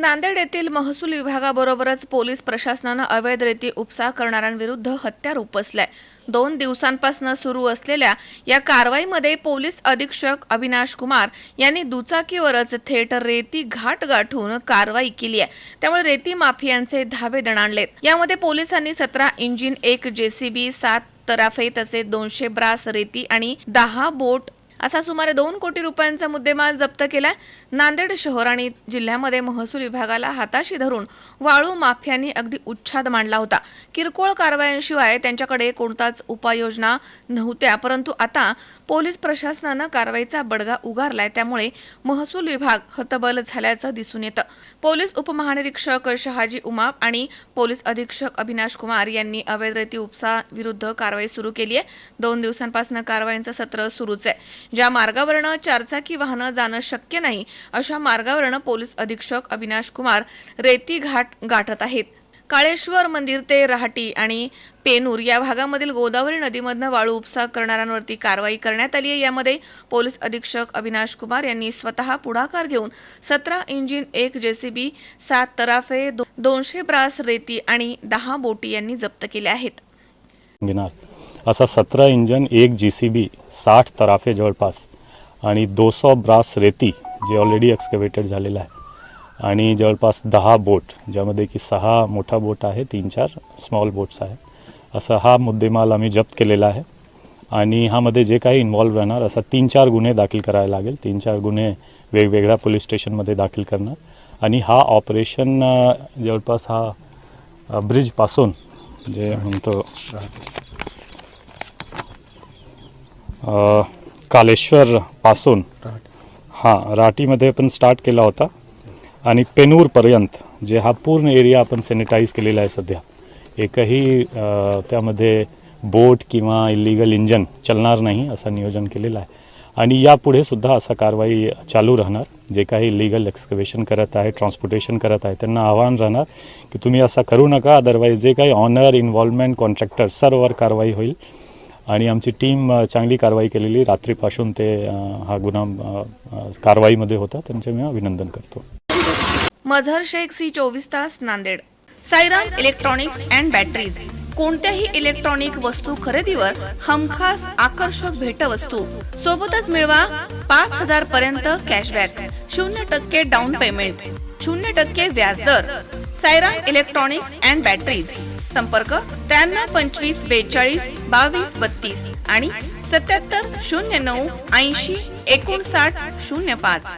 नांदेड येथील महसूल विभागाबरोबरच पोलीस प्रशासनानं अवैध रेती उपसा करणाऱ्यांविरुद्ध हत्यार उपसलाय दोन दिवसांपासून सुरू असलेल्या या कारवाईमध्ये पोलीस अधीक्षक अविनाश कुमार यांनी दुचाकीवरच थेट रेती घाट गाठून कारवाई केली आहे. त्यामुळे रेती माफियांचे धावे दणाणलेत. यामध्ये पोलिसांनी सतरा इंजिन एक जेसीबी सात तराफे तसेच दोनशे ब्रास रेती आणि दहा बोट असा सुमारे दोन कोटी रुपयांचा मुद्देमाल जप्त केलाय. नांदेड शहर आणि जिल्ह्यामध्ये महसूल विभागाला हाताशी धरून वाळू माफियांनी अगदी उच्छाद मांडला होता. किरकोळ कारवायांशिवाय त्यांच्याकडे कोणताच उपाययोजना नव्हत्या परंतु आता पोलीस प्रशासनानं कारवाईचा बडगा उगारलाय. त्यामुळे महसूल विभाग हतबल झाल्याचं दिसून येतं. पोलीस उपमहानिरीक्षक शहाजी उमाप आणि पोलीस अधीक्षक अविनाश कुमार यांनी अवैध रेती उपसा विरुद्ध कारवाई सुरू केली आहे दोन दिवसांपासून कारवाईचं सत्र सुरूच आहे. ज्या मार्गावरनं चारचाकी वाहनं जाणं शक्य नाही अशा मार्गावरनं पोलीस अधीक्षक अविनाश कुमार रेती घाट गाठत आहेत. काळेश्वर मंदिर ते रहाटी आणि पेनूर या भागामधील गोदावरी नदीमधनं वाळू उपसा करणाऱ्यांवरती कारवाई करण्यात आली आहे. यामध्ये पोलीस अधीक्षक अविनाश कुमार यांनी स्वतः पुढाकार घेऊन सतरा इंजिन एक जेसीबी सात तराफे दोनशे ब्रास रेती आणि दहा बोटी यांनी जप्त केल्या आहेत. असा सतरा इंजन एक जी सी बी साठ तराफे जवळपास आणि दो सौ ब्रास रेती जे ऑलरेडी एक्सकवेटेड झालेलं आहे. आणि जवळपास दहा बोट ज्यामध्ये की सहा मोठा बोट आहे तीन चार स्मॉल बोट्स आहे. असा हा मुद्देमाल आम्ही जप्त केलेला आहे. आणि ह्यामध्ये जे काही इन्व्हॉल्व राहणार असा तीन चार गुन्हे दाखल करायला लागेल. तीन चार गुन्हे वेगवेगळ्या पोलीस स्टेशनमध्ये दाखल करणार. आणि हा ऑपरेशन जवळपास हा ब्रिजपासून जे म्हणतो अ, कालेश्वरपासून हां राटीमध्ये पण स्टार्ट केला होता. आणि पेनूरपर्यंत जे हा पूर्ण एरिया आपण सॅनिटाईज केलेला आहे सध्या एकही त्यामध्ये बोट किंवा इलिगल इंजन चालणार नाही असं नियोजन केलेलं आहे. आणि यापुढे सुद्धा असा कारवाई चालू राहणार जे काही इलिगल एक्सकवेशन करत आहे ट्रान्सपोर्टेशन करत आहे त्यांना आव्हान राहणार की तुम्ही असा करू नका अदरवाईज जे काही ऑनर इन्व्हॉल्वमेंट कॉन्ट्रॅक्टर सर्ववर कारवाई होईल. आणि आमची टीम चांगली कारवाई केलेली. रात्रीपासून ते हा गुन्हा कारवाईमध्ये होता. त्यांचे मी अभिनंदन करतो. मझहर शेख सी चोवीस तास Nanded. Sairam electronics and batteries कोणत्याही इलेक्ट्रॉनिक वस्तू खरेदीवर हमखास आकर्षक भेटवस्तू. सोबतच मिळवा पाच हजार पर्यंत कॅशबॅक शून्य टक्के डाऊन पेमेंट शून्य टक्के व्याजदर सायरा इलेक्ट्रॉनिक्स अँड बॅटरीज संपर्क त्र्याण्णव पंचवीस बेचाळीस बावीस बत्तीस आणि सत्याहत्तर शून्य नऊ ऐंशी एकोणसाठ शून्य पाच.